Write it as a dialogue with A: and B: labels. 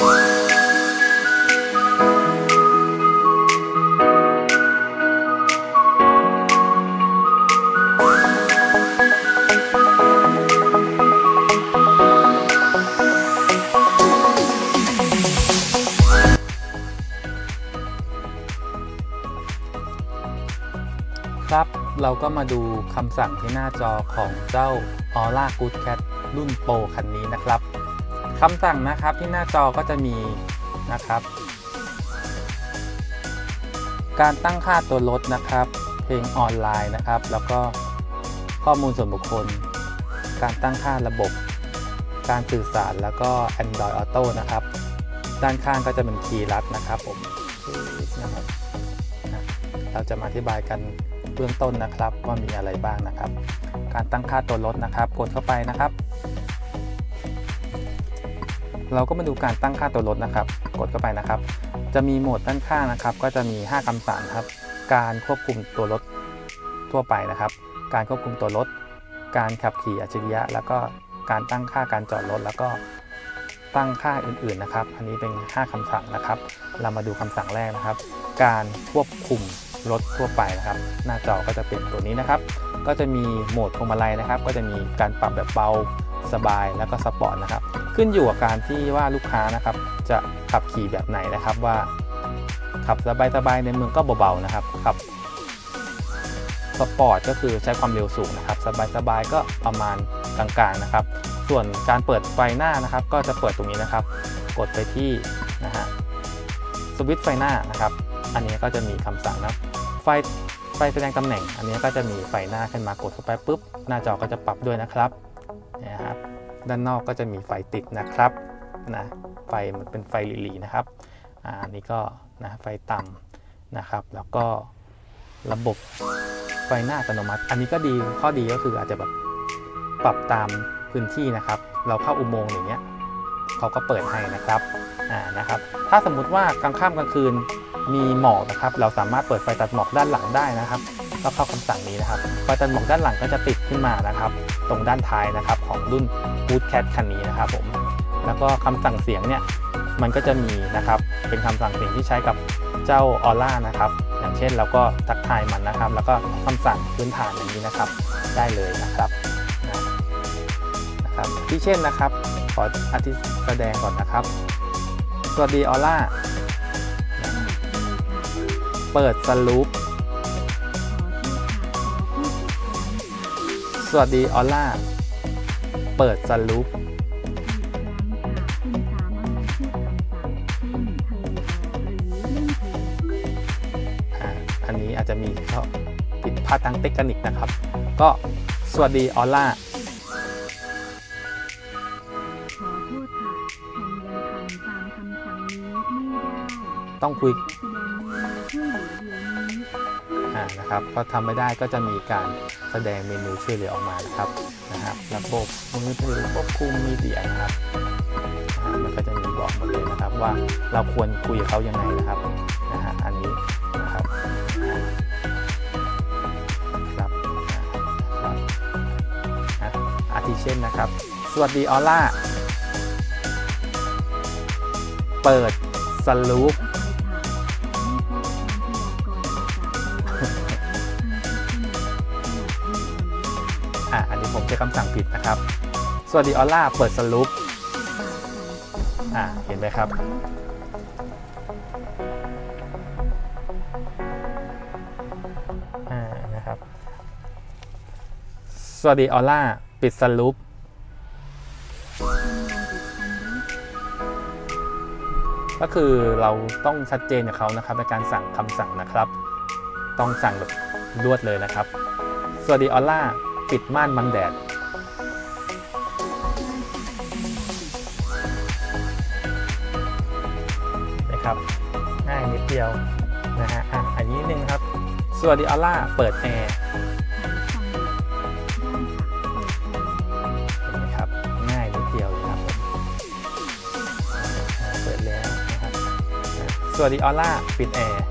A: ครับ เราก็มาดูคำสั่งที่หน้าจอของเจ้า Aura Good Cat รุ่นโปรคันนี้นะครับ คำสั่งนะครับที่หน้าจอก็จะมีนะครับ การตั้งค่าตัวรถนะครับ เพลงออนไลน์นะครับ แล้วก็ข้อมูลส่วนบุคคล การตั้งค่าระบบ การสื่อสารแล้วก็ Android Auto นะครับ ด้านข้างก็จะเป็นคีย์ลัดนะครับผมนะครับนะเราจะมาอธิบายกันเบื้องต้นนะครับว่ามีอะไรบ้างนะครับ การตั้งค่าตัวรถนะครับ กดเข้าไปนะครับ เราก็มาดูการตั้งค่าตัวรถนะครับ กดเข้าไปนะครับ จะมีโหมดด้านข้างนะครับ ก็จะมี 5คำสั่งครับ การควบคุมตัวรถทั่วไปนะครับ การควบคุมตัวรถ การขับขี่อัจฉริยะ แล้วก็การตั้งค่าการจอดรถ แล้วก็ตั้งค่าอื่นๆนะครับ อันนี้เป็น 5คำสั่งนะครับ เรามาดูคำสั่งแรกนะครับ การควบคุมรถทั่วไปนะครับ หน้าจอก็จะเป็นตัวนี้นะครับ ก็จะมีโหมดพวงมาลัยนะครับ ก็จะมีการปรับแบบเบาสบายแล้วก็สปอร์ตนะครับ ขึ้นอยู่กับการที่ว่าลูกค้านะครับ จะขับขี่แบบไหนนะครับว่า ขับสบายๆในเมืองก็เบาๆนะครับขับสปอร์ตก็คือใช้ความเร็วสูงนะครับ สบายๆก็ประมาณกลางๆนะครับ ส่วนการเปิดไฟหน้านะครับ ก็จะเปิดตรงนี้นะครับ กดไปที่นะฮะสวิตช์ไฟหน้านะครับ อันนี้ก็จะมีคำสั่งนะไฟไฟแสดงตำแหน่ง อันนี้ก็จะมีไฟหน้าขึ้นมากดเข้าไปปุ๊บหน้าจอก็จะปรับด้วยนะครับนี่ยครับ ด้านนอกก็จะมีไฟติดนะครับนะไฟมันเป็นไฟหลีๆนะครับอันนี้ก็นะไฟต่ำนะครับ แล้วก็ระบบไฟหน้าอัตโนมัติ อันนี้ก็ดีข้อดีก็คืออาจจะแบบปรับตามพื้นที่นะครับ เราเข้าอุโมงค์อย่างเงี้ยเขาก็เปิดให้นะครับอ่านะครับ ถ้าสมมุติว่ากลางค่ำกลางคืนมีหมอกนะครับ เราสามารถเปิดไฟตัดหมอกด้านหลังได้นะครับ ก็เข้าคำสั่งนี้นะครับไฟตัดหมอกด้านหลังก็จะติดขึ้นมานะครับ ตรงด้านท้ายนะครับของรุ่น Boot Cat คันนี้นะครับผมแล้วก็คำสั่งเสียงเนี่ยมันก็จะมีนะครับเป็นคำสั่งเสียงที่ใช้กับเจ้าออร่านะครับอย่างเช่นเราก็ทักทายมันนะครับ แล้วก็คำสั่งพื้นฐานอย่างนี้นะครับ ได้เลยนะครับนะครับที่เช่นนะครับ ขออธิแสดงก่อนนะครับสวัสดีออร่าเปิดสลูป สวัสดีออร่า เปิดสลูปอันนี้อาจจะมีข้อผิดพลาดทางเทคนิคนะครับ ก็สวัสดีออร่า
B: ขอโทษค่า
A: ต้องคุย
B: นะ
A: ครับพอทำไม่ได้ก็จะมีการแสดงเมนูช่วยเหลือออกมานะครับนะครับระบบมือถือควบคุมมีเดียนะครับมันก็จะมีบอกหมดเลยนะครับว่าเราควรคุยกับเขายังไงนะครับนะฮะอันนี้นะครับครับอ่าครับอะอาทิเช่นนะครับ สวัสดีออล่าเปิดสลูป
B: ออภัยค่ะอัน
A: นี้ผมใช้คำสั่งผิดนะครับสวัสดีออล่าเปิดสลูปอ่าเห็นไหมครับ อ่านะครับสวัสดีออล่าปิดสลูปก็คือเราต้องชัดเจนกับเขานะครับในการสั่งคำสั่งนะครับ ต้องสั่งแบบรวดเลยนะครับสวัสดีออล่า ปิดม่านบังแดด นะครับ ง่ายนิดเดียวนะฮะ อะ อันนี้นึงครับ สวัสดีออล่า เปิดแอร์เห็นไหมครับง่ายนิดเดียวครับเปิดแล้วสวัสดีออล่า ปิดแอร์